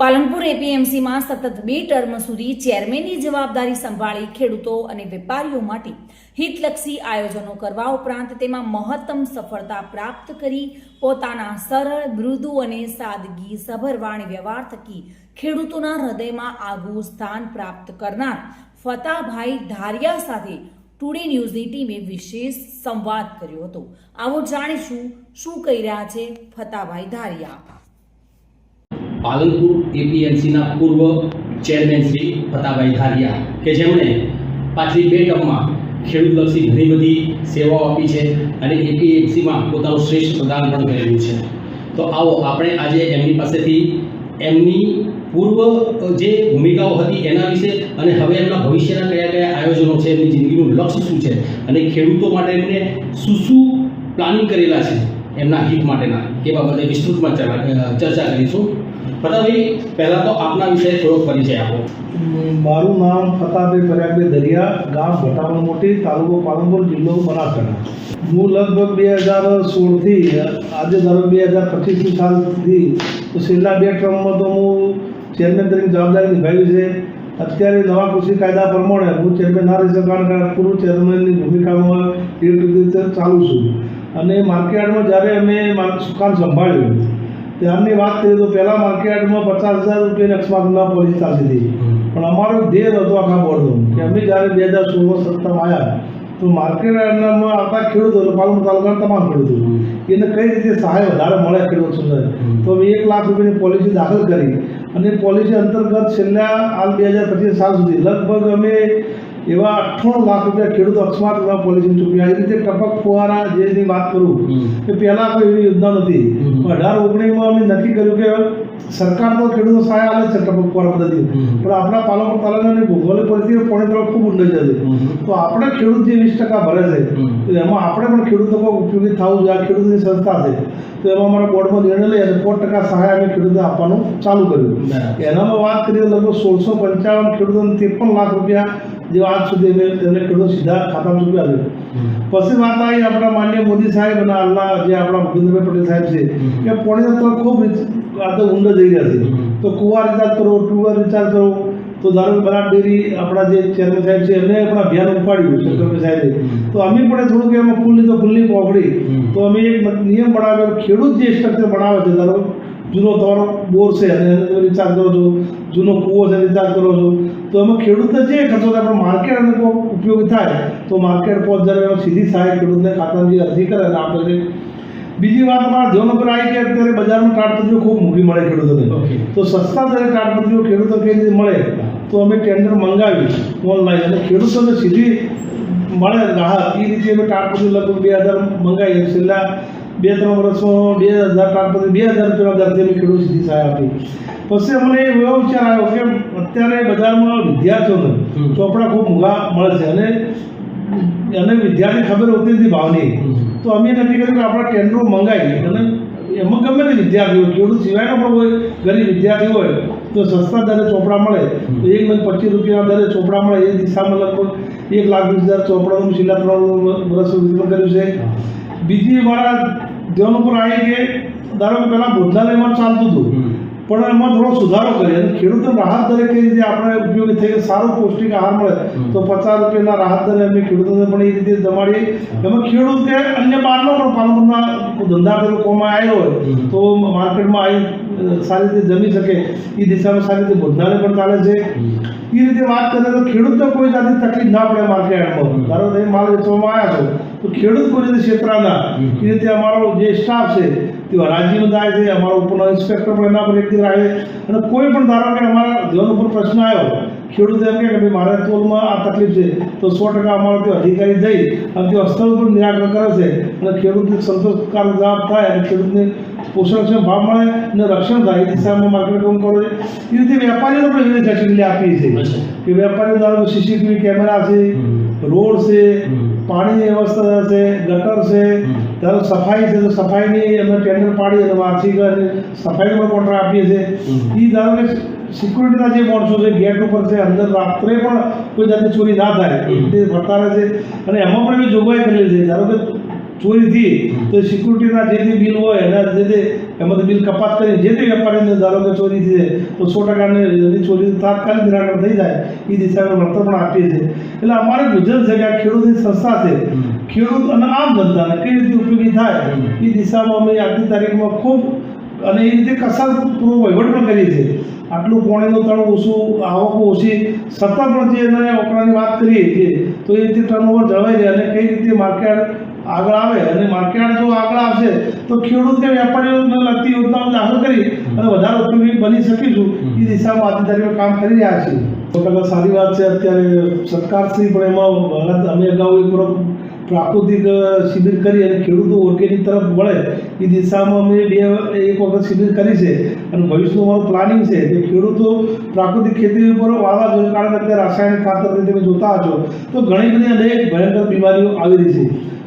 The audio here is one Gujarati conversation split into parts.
પાલનપુર એપીએમસીમાં સતત બે ટર્મ સુધી ચેરમેનની જવાબદારી સંભાળી ખેડૂતો અને વેપારીઓ માટે હિતલક્ષી આયોજનો કરવા ઉપરાંત તેમાં મહત્તમ સફળતા પ્રાપ્ત કરી પોતાના સરળ, મૃદુ અને સાદગી સભર વાણી વ્યવહાર થકી ખેડૂતોના હૃદયમાં આગવું સ્થાન પ્રાપ્ત કરનાર ફતાભાઈ ધારિયા સાથે ટુડે ન્યૂઝની ટીમે વિશેષ સંવાદ કર્યો હતો. આવો જાણીશું શું કહી રહ્યા છે ફતાભાઈ ધારિયા. પાલનપુર એપીએમસીના પૂર્વ ચેરમેન શ્રી ફતાભાઈ ધારિયા કે જેમણે પાછલી બે ટર્મમાં ખેડૂતલક્ષી ઘણી બધી સેવાઓ આપી છે અને એપીએમસીમાં પોતાનું શ્રેષ્ઠ પ્રદાન પણ કરેલું છે. તો આવો આપણે આજે એમની પાસેથી એમની પૂર્વ જે ભૂમિકાઓ હતી એના વિશે અને હવે એમના ભવિષ્યના કયા કયા આયોજનો છે, એમની જિંદગીનું લક્ષ્ય શું છે અને ખેડૂતો માટે એમને શું શું પ્લાનિંગ કરેલા છે એમના હિત માટેના એ બાબતે વિસ્તૃતમાં ચર્ચા કરીશું. ફતાભાઈ પહેલાં તો આપના વિશે થોડો પરિચય આપો. મારું નામ ફતાભાઈ પરાગભાઈ દરિયા, ગામ ભટાવણ મોટી, તાલુકો પાલનપુર, જિલ્લો બનાસકાંઠા. હું લગભગ બે હજાર સોળથી, આજે ધારો બે હજાર પચીસની સાલથી તો છેલ્લા બે ટર્મમાં તો હું ચેરમેન તરીકે જવાબદારી નિભાવી છે. અત્યારે નવા કૃષિ કાયદા પ્રમાણે હું ચેરમેન ના રહી શકું કારણ પૂર્વ ચેરમેનની ભૂમિકામાં એ રીતે ચાલુ છું. અને માર્કેટમાં જ્યારે અમે સુકાન સંભાળ્યું ત્યારની વાત કરીએ તો પહેલાં માર્કેટમાં પચાસ હજાર રૂપિયાની અકસ્માતમાં પોલીસ ચાલતી હતી. પણ અમારો ધ્યેય હતો આખા બોર્ડનો. કે અમે જ્યારે બે હજાર સોળમાં સત્તામાં આવ્યા તો માર્કેટમાં આવતા ખેડૂતો પાલનપુર તાલુકાના તમામ ખેડૂતો એને કઈ રીતે સહાય વધારે મળે ખેડૂત સુંદર? તો અમે એક લાખ રૂપિયાની પોલિસી દાખલ કરી. અને પોલિસી અંતર્ગત છેલ્લા હાલ બે હજાર પચીસ સાલ સુધી લગભગ અમે એવા અઠ્ઠાણું લાખ રૂપિયા ખેડૂત અકસ્માતમાં પોલિસી ચૂક્યા એ રીતે ટપક ફુવારા જેની વાત કરું કે પહેલાં કોઈ એવી યોજના નથી. અઢાર ઓગણીસમાં અમે નક્કી કર્યું કે સરકાર તો ખેડૂતો સહાય આવે છે ટપક ફુવારા પદ્ધતિ પણ આપણા પાલનપુર તાલુકાની ભૌગોલિક પરિસ્થિતિ પોણે તરફ ખૂબ ઊંડાઈ જતી તો આપણે ખેડૂત જે વીસ ટકા ભરે છે તો એમાં આપણે પણ ખેડૂતો ઉપયોગી થવું જોઈએ. આ ખેડૂતની સંસ્થા છે. તો એમાં અમારા બોર્ડમાં નિર્ણય લઈ અને સો ટકા સહાય અમે ખેડૂતોને આપવાનું ચાલુ કર્યું. એનામાં વાત કરીએ તો લગભગ સોળસો પંચાવન ખેડૂતોને ત્રેપન લાખ રૂપિયા જે આજ સુધી અમે એને ખેડૂતો સીધા ખાતામાં ચૂક્યા છે પછી વાત આવી આપણા માન્ય મોદી સાહેબ અને હાલના જે આપણા ભૂપેન્દ્રભાઈ પટેલ સાહેબ છે. કે પોણી તો ખૂબ આ તો ઊંડો જઈ રહ્યા છે. તો કુવા રિચાર્જ કરો ટુવા રિચાર્જ કરો તો ધારો બરાબર ડેરી આપણા જે ચેરમેન સાહેબ છે એમને પણ અભિયાન ઉપાડ્યું શંકરભાઈ સાહેબે. તો અમે પણ થોડુંક એમાં ફૂલની તો ફૂલની પોકડી તો અમે એક નિયમ બનાવ્યો ખેડૂત જે સ્ટ્રક્ચર બનાવે છે ધારો જૂનો તમારો બોર છે અને એને તમે રિચાર્જ કરો છો જૂનો કૂવો છે રિચાર્જ કરો છો તો એમાં ખેડૂતને જે ખર્ચો થાય પણ માર્કેટ અને કોઈ ઉપયોગી થાય તો માર્કેટ પહોંચ જ્યારે સીધી સહાય ખેડૂતને ખાતાની અરજી કરે અને આપણે બીજી વાત અમારા ધ્યાન ઉપર આવી કે અત્યારે બજારમાં તાડપત્રીઓ ખૂબ મોંઘી મળે ખેડૂતોને. તો સસ્તા દરે તાડપત્રીઓ ખેડૂતો કઈ રીતે મળે? તો અમે ટેન્ડર મંગાવી ઓનલાઈન અને ખેડૂતોને સીધી મળે રાહત એ રીતે અમે તાડપત્રી લગભગ બે હજાર મંગાવી છેલ્લા બે ત્રણ વર્ષમાં બે હજાર તાડપત્રી બે હજાર રૂપિયા હજાર અમે ખેડૂત સુધી સહાય આપી. પછી અમને એવો વિચાર આવ્યો કે અત્યારે બજારમાં વિદ્યાર્થીઓને. ચોપડા ખૂબ મોંઘા મળે છે. અને અને વિદ્યાર્થી ખબર હોતી નથી ભાવની. તો અમે નક્કી કર્યું કે આપણે ટેન્ડરો મંગાવી અને એમાં ગમે તે વિદ્યાર્થીઓ ખેડૂત સિવાયનો પણ કોઈ ગરીબ વિદ્યાર્થી હોય તો સસ્તા દરે ચોપડા મળે. તો એક લાખ પચીસ રૂપિયાના દરે ચોપડા મળે. એ દિશામાં લગભગ એક લાખ વીસ હજાર ચોપડાનું છેલ્લા ત્રણ વર્ષ વિતરણ કર્યું છે. બીજી મારા ધ્યાન ઉપર આવી કે ધારો કે પહેલાં ભોજનાલયમાં ચાલતું હતું. પણ એમાં થોડો સુધારો કરીએ ખેડૂતોને રાહત દરે કઈ રીતે આપણે ઉપયોગી થઈ સારો પૌષ્ટિક આહાર મળે તો પચાસ રૂપિયાના રાહત દરે અમે ખેડૂતોને પણ એ રીતે જમાડીએ. એમાં ખેડૂત કે અન્ય બહારનો પણ પાલનપુરના ધંધા પેલો કોમાં આવ્યો હોય તો માર્કેટમાં આવી સારી રીતે જમી શકે. એ દિશામાં સારી રીતે ભોજનાલય પણ ચાલે છે. એ રીતે વાત કરીએ તો ખેડૂતને કોઈ જાતની તકલીફ ના પડે માર્કેટમાં. ધારો એ માલ વેચવામાં આવ્યા છો તો ખેડૂત કોઈ રીતે છેતરાના એ રીતે અમારો જે સ્ટાફ છે તે હરાજીનો થાય છે અમારો ઉપરનો ઇન્સ્પેક્ટર પણ એના પર એકથી આવે અને કોઈ પણ ધારો કે અમારા ધ્યાન ઉપર પ્રશ્ન આવ્યો ખેડૂત એમ કે ભાઈ મારા તોલમાં આ તકલીફ છે. તો સો ટકા અમારો તે અધિકારી જઈ અને તે સ્થળ ઉપર નિરાકરણ કરે છે અને ખેડૂતને સંતોષકારક જવાબ થાય અને ખેડૂતને પોષણક્ષમ ભાવ મળે અને રક્ષણ થાય એ દિશામાં માર્કેટ કામ કરો છે. એ રીતે વેપારીઓને પણ એવી ફેસિલિટી આપી છે કે વેપારીઓ ધારો સીસીટીવી કેમેરા છે રોડ છે. પાણીની વ્યવસ્થા છે ગટર છે ત્યારે સફાઈ છે તો સફાઈની અમે ટેન્ડર પાડી અને વાર્ષિક સફાઈનો કોન્ટ્રાક્ટ આપીએ છીએ. એ ધારો કે સિક્યુરિટીના જે માણસો છે ગેટ ઉપર છે અંદર રાત્રે પણ કોઈ જાતની ચોરી ના થાય. એ રીતે છે. અને એમાં પણ એવી જોગવાઈ કરેલી છે. ધારો કે ચોરી થઈ તો સિક્યુરિટીના જે તે બિલ હોય એના જે તે એમાંથી બિલ કપાત કરી જે તે વેપારીને ધારો કે ચોરી થઈ તો સો ટકાની ચોરી તાત્કાલિક નિરાકરણ થઈ જાય. એ દિશામાં વળતર પણ આપીએ છીએ. એટલે અમારે ગુજરાત આ ખેડૂતની સંસ્થા છે. ખેડૂત અને આમ જનતાને કઈ રીતે ઉપયોગી થાય એ દિશામાં અમે આજની તારીખમાં ખૂબ અને એ રીતે કસારપૂર્વક વહીવટ પણ કરીએ છીએ. આટલું પોણીનું તળ ઓછું આવકો ઓછી સત્તા પણ જે એને ઓકળાની વાત કરીએ છીએ તો એ રીતે ટર્નઓવર જળવાઈ રહે અને કઈ રીતે માર્કેટ આગળ આવે અને માર્કેટ જો આગળ આવશે તો ખેડૂત કે વેપારીઓને લગતી યોજનાઓ દાખલ કરી અને વધારે ઉપયોગી બની શકીશું. એ દિશામાં અધિકારીઓ કામ કરી રહ્યા છે. તો પહેલાં સારી વાત છે અત્યારે સરકારશ્રી પણ એમાં અમે અગાઉ એક પ્રાકૃતિક શિબિર કરી અને ખેડૂતો ઓર્ગેનિક તરફ વળે. એ દિશામાં અમે બે એક વખત શિબિર કરી છે. અને ભવિષ્યનું મારું પ્લાનિંગ છે કે ખેડૂતો પ્રાકૃતિક ખેતી ઉપર વાળવા જોઈએ. કારણ કે અત્યારે રાસાયણિક ખાતર તમે જોતા હશો. તો ઘણી બધી અનેક ભયંકર બીમારીઓ આવી રહી છે.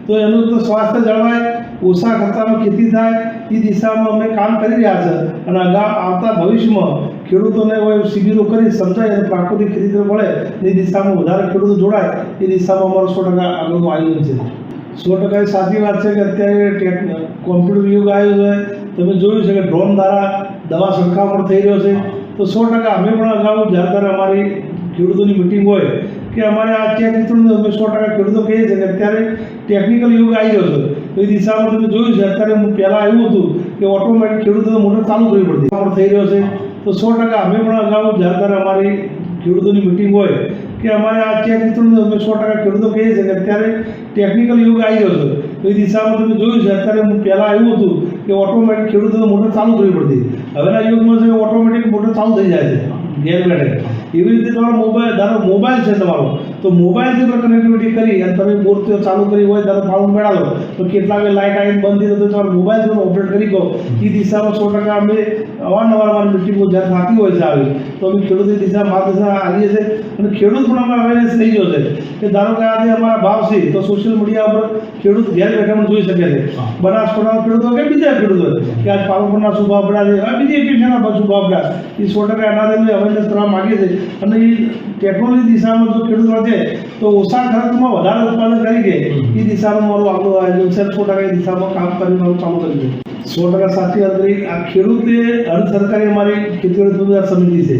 તો એનું તો સ્વાસ્થ્ય જળવાય ઓછા ખર્ચામાં ખેતી થાય, એ દિશામાં અમે કામ કરી રહ્યા છે. અને અગાઉ આવતા ભવિષ્યમાં ખેડૂતોને હોય શિબિરો કરી સમજાય અને પ્રાકૃતિક ખેતી મળે, એ દિશામાં વધારે ખેડૂતો જોડાય, એ દિશામાં અમારું સો ટકા આગળનું આયોજન છે. સો ટકા સાચી વાત છે કે અત્યારે કોમ્પ્યુટર યુગ આવ્યો છે. તમે જોયું છે કે ડ્રોન દ્વારા દવા છંટકાવ થઈ રહ્યો છે. તો સો ટકા અમે પણ અગાઉ જ્યારે અમારી ખેડૂતોની મિટિંગ હોય કે અમારે આ ચેક વિતરણ અમે સો ટકા ખેડૂતો કહીએ છીએ કે અત્યારે ટેકનિકલ યુગ આવી ગયો છે. એ દિશામાં તમે જોયું છે, અત્યારે હું પહેલાં આવ્યું હતું કે ઓટોમેટિક ખેડૂતો મોટર ચાલુ કરવી પડતી. પણ થઈ રહ્યો છે. તો સો ટકા અમે પણ અગાઉ જ્યારે અમારી ખેડૂતોની મિટિંગ હોય કે અમારે આ ચેક વિતરણ અમે સો ટકા ખેડૂતો કહીએ છીએ કે અત્યારે ટેકનિકલ યુગ આવી ગયો છે. એ દિશામાં તમે જોયું છે, અત્યારે હું પહેલાં આવ્યું હતું કે ઓટોમેટિક ખેડૂતો મોટર ચાલુ કરવી પડતી. હવેના યુગમાં છે ઓટોમેટિક મોટર ચાલુ થઈ જાય છે. ઘેર બેઠે એવી રીતે તમારો મોબાઈલ ધારો મોબાઈલ છે તમારો. તો મોબાઈલથી પણ કનેક્ટિવિટી કરી અને તમે મૂર્તિઓ ચાલુ કરી હોય ત્યારે પાઉન્ડ મેળાવો. તો કેટલા કેટલાક લાઇટ આવીને બંધ થઈ તો તમારે મોબાઈલ તમે ઓપરેટ કરી કહો એ દિશામાં સો ટકા અમે અવારનવાર અમારી મિટિંગો જ્યારે થતી હોય છે આવી. તો અમે ખેડૂતની દિશા મા દિશા આવીએ છીએ અને ખેડૂત પણ અમે અવેરનેસ થઈ ગયો છે કે ધારો કે આજે અમારા ભાવ છે તો સોશિયલ મીડિયા પર ખેડૂત ઘેર બેઠા પણ જોઈ શકે છે. હા. બનાસકાંઠાના ખેડૂતો કે બીજા ખેડૂતો? કે આજ પાલનપુરના શું ભાવ પડ્યા છે આ બીજી એક શું ભાવ પડ્યા એ સો ટકા એના અમે અવેરનેસ કરવા માગીએ છીએ. અને એ ટેકનોલોજી દિશામાં જો ખેડૂત વધે તો ઓછા ખર્ચમાં વધારે ઉત્પાદન કરી દે. એ દિશામાં મારું આપણું આયોજન છે સો ટકા એ દિશામાં કામ કરી મારું ચાલુ કરી દઉં સો ટકા સાચી વાત આ ખેડૂતે અર્ધ સરકારી અમારી ખેતીવાડી સુધાર સમિતિ છે.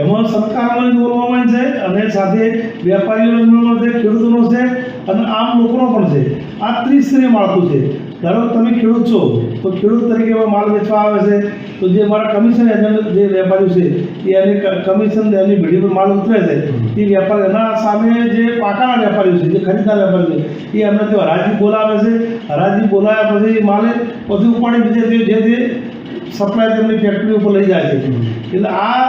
એમાં સરકારમાં બોલવામાં છે અને સાથે વેપારીઓનો છે ખેડૂતોનો છે અને આમ લોકોનો પણ છે. આ ત્રિસ્તરીય માળખું છે. ધારો તમે ખેડૂત છો, તો ખેડૂત તરીકે એમાં માલ વેચવા આવે છે, તો જે મારા કમિશન એજન્ટ જે વેપારીઓ છે, એ એની કમિશન એની ભીડી પર માલ ઉતરે છે. એ વેપાર, એના સામે જે પાકાના વેપારીઓ છે, જે ખરીદનાર વેપારી છે, એ એમને તો હરાજી બોલાવે છે. હરાજી બોલાવ્યા પછી માલે પછી ઉપાડી બીજે જે તે સપ્લાય તેમની ફેક્ટરી ઉપર લઈ જાય છે. એટલે આ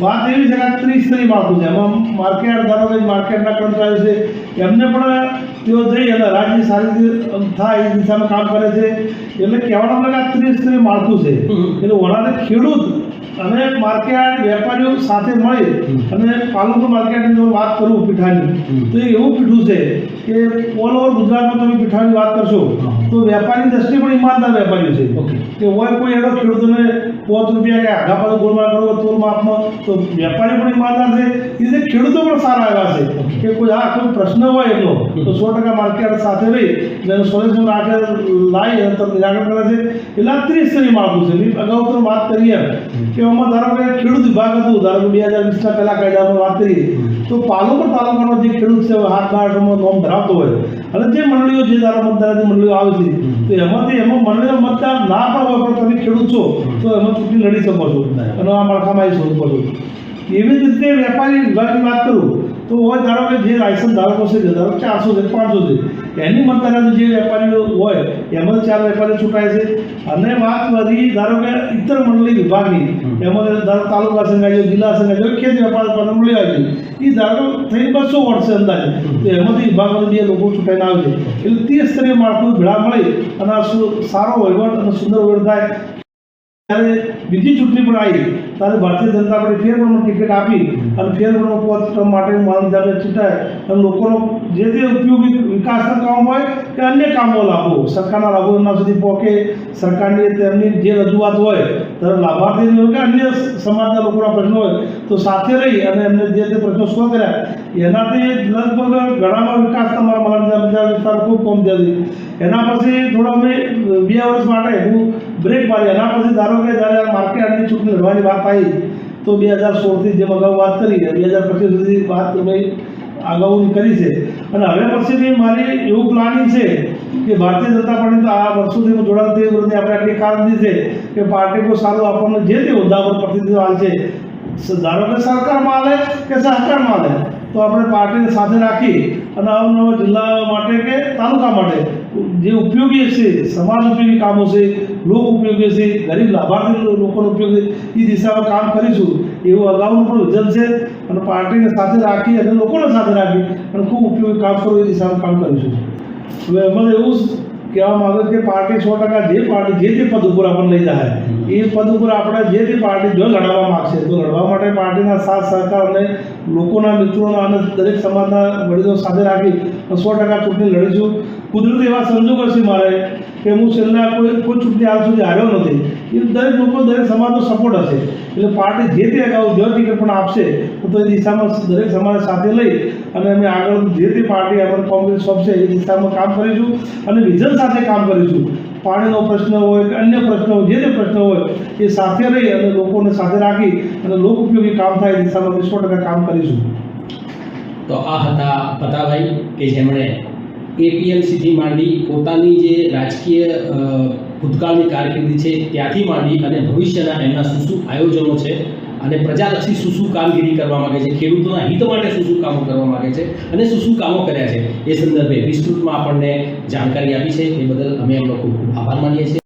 વાત એવી છે કે આ ત્રિસ્તરીય માળખું છે. એમાં માર્કેટ ધારો કે માર્કેટના કર્મચારીઓ છે એમને પણ તેઓ જઈ અને રાજ્ય સારી રીતે થાય એ દિશામાં કામ કરે છે. એટલે કહેવાનો મતલબ આ ત્રિસ્તરીય માળખું છે. એટલે વડાને ખેડૂત અને માર્કેટ વેપારીઓ સાથે મળી અને પાલનપુર માર્કેટની જો વાત કરું પીઠાની તો એ એવું પીઠું છે કે ઓલ ઓવર ગુજરાતમાં તમે પીઠાની વાત કરશો તો વેપારી દ્રષ્ટિએ પણ ઈમાનદાર વેપારીઓ છે. કે હોય કોઈ એનો ખેડૂતોને પાંચ રૂપિયા કે આઘા પાછું ગોળમાલ કરો તોલ માપમાં તો વેપારી પણ ઈમાનદાર છે. એ રીતે ખેડૂતો પણ સારા આવ્યા છે. કે કોઈ આ કોઈ પ્રશ્ન હોય એટલો તો સો ટકા માર્કેટ સાથે રહી અને એનું સોલ્યુશન આગળ લાવી અને નિરાકરણ કરે છે. એટલે ત્રિસ્તરીય માળખું છે. અગાઉ તો વાત કરીએ કે આમાં ધારો કે ખેડૂત વિભાગ હતું, ધારો બે હજાર વીસના પહેલા કાયદામાં વાત કરીએ, તો પાલનપુર તાલુકાનો જે ખેડૂત છે હાથ ગાંઠમાં નોમ ધરાવતો હોય. અને જે મંડળીઓ જે ધારો મતદારાની મંડળીઓ આવે છે, તો એમાંથી એમાં મંડળીઓ મતદાર ના પણ હોય, પણ તમે ખેડૂત છો, તો એમાં ચૂંટણી લડી શકો છો. અને આ માળખામાં આવી શકો છો એવી જ રીતે વેપારી વિભાગની વાત કરું, તો હોય ધારો કે જે લાયસન્સ ધારકો છે ધારો ચારસો છે, પાંચસો છે એની મતદાર જે વેપારીઓ હોય એમાં ચાર વેપારીઓ છૂટાય છે. અને વાત વધી ધારો કે ઇતર મંડળી વિભાગની એમાં ધારો તાલુકા સંઘાજો જિલ્લા સંઘાજો ખેત વેપાર પર મંડળી આવી એ ધારો થઈ બસો વર્ષે અંદાજે. તો એમાંથી વિભાગમાંથી બે લોકો છૂટાઈને આવે છે. એટલે તે સ્તરીય માળખું ભેળા મળી અને સારો વહીવટ અને સુંદર વહીવટ થાય. ત્યારે બીજી ચૂંટણી પણ આવી. ત્યારે ભારતીય જનતા પાર્ટી ફેરબદલમાં ટિકિટ આપી અને ફેરબદલમાં પોત ટર્મ માટે માનવ જાતે ચૂંટાય. અને લોકોનો જે તે ઉપયોગી વિકાસના કામ હોય કે અન્ય કામો લાભો સરકારના લાભો એમના સુધી પહોંચે, સરકારની તેમની જે રજૂઆત હોય ત્યારે લાભાર્થી હોય કે અન્ય સમાજના લોકોના પ્રશ્નો હોય, તો સાથે રહી અને એમને જે તે પ્રશ્નો શું કર્યા. એનાથી લગભગ ઘણામાં વિકાસ તમારા મારા વિસ્તાર ખૂબ કમ થયા એના પછી થોડા અમે બે વર્ષ માટે હું બ્રેક મારી. એના પછી ધારો કે જ્યારે આ માર્કેટ આટલી ચૂંટણી લડવાની વાત આવી, તો બે હજાર સોળથી જેમ અગાઉ વાત કરી બે હજાર પચીસ સુધી વાત અમે અગાઉની કરી છે. અને હવે પછીની મારી એવું પ્લાનિંગ છે કે ભારતીય જનતા પાર્ટી તો આ વર્ષોથી હું જોડાણ થઈ આપણે આટલી કામગીરી છે કે પાર્ટી કોઈ સારું આપણને જે તે હોદ્દા પર પ્રતિનિધિત્વ હાલશે સ- ધારો કે સરકારમાં આવે કે સહકારમાં આવે તો આપણે પાર્ટીને સાથે રાખી અને અવનવા જિલ્લા માટે કે તાલુકા માટે જે ઉપયોગી છે, સમાજ ઉપયોગી કામો છે, લોક ઉપયોગી છે, ગરીબ લાભાર્થી લોકોનો ઉપયોગી એ દિશામાં કામ કરીશું. એવું અગાઉનું પણ વિઝન છે અને પાર્ટીને સાથે રાખી અને લોકોને સાથે રાખી અને ખૂબ ઉપયોગી કામ કરવું એ દિશામાં કામ કરીશું. હવે એમાં એવું કહેવા માંગે કે પાર્ટી સો ટકા જે પાર્ટી જે તે પદ ઉપર આપણને લઈ જાય એ પદ ઉપર આપણે જે તે પાર્ટી જો લડાવવા માગશે, તો લડવા માટે પાર્ટીના સાથ, સહકાર અને લોકોના મિત્રોના અને દરેક સમાજના વડીલો સાથે રાખી સો ટકા ચૂંટણી લડીશું કુદરતી એવા સંજોગો છે મારે કે હું છેલ્લા કોઈ કોઈ ચૂંટણી આજ સુધી આવ્યો નથી. એ દરેક લોકો, દરેક સમાજનો સપોર્ટ હશે. એટલે પાર્ટી જે તે અગાઉ જો ટિકિટ પણ આપશે. તો એ દિશામાં દરેક સમાજ સાથે લઈ અને અમે આગળ જે તે પાર્ટી અમારે કોંગ્રેસ સોંપશે એ દિશામાં કામ કરીશું અને વિઝન સાથે કામ કરીશું. પાણીનો પ્રશ્ન હોય કે અન્ય પ્રશ્ન જે તે પ્રશ્ન હોય, એ સાથે રહી અને લોકોને સાથે રાખી અને લોક ઉપયોગી કામ થાય એ દિશામાં સો ટકા કામ કરીશું. તો આ હતા પતાભાઈ કે જેમણે એપીએમસીથી માંડી પોતાની જે રાજકીય ભૂતકાળની કારકિર્દી છે ત્યાંથી માંડી અને ભવિષ્યના એમના શું શું આયોજનો છે અને પ્રજાલક્ષી શું શું કામગીરી કરવા માગે છે, ખેડૂતોના હિત માટે શું શું કામો કરવા માગે છે અને શું શું કામો કર્યા છે એ સંદર્ભે વિસ્તૃતમાં આપણને જાણકારી આપી છે. એ બદલ અમે એમનો ખૂબ ખૂબ આભાર માનીએ છીએ.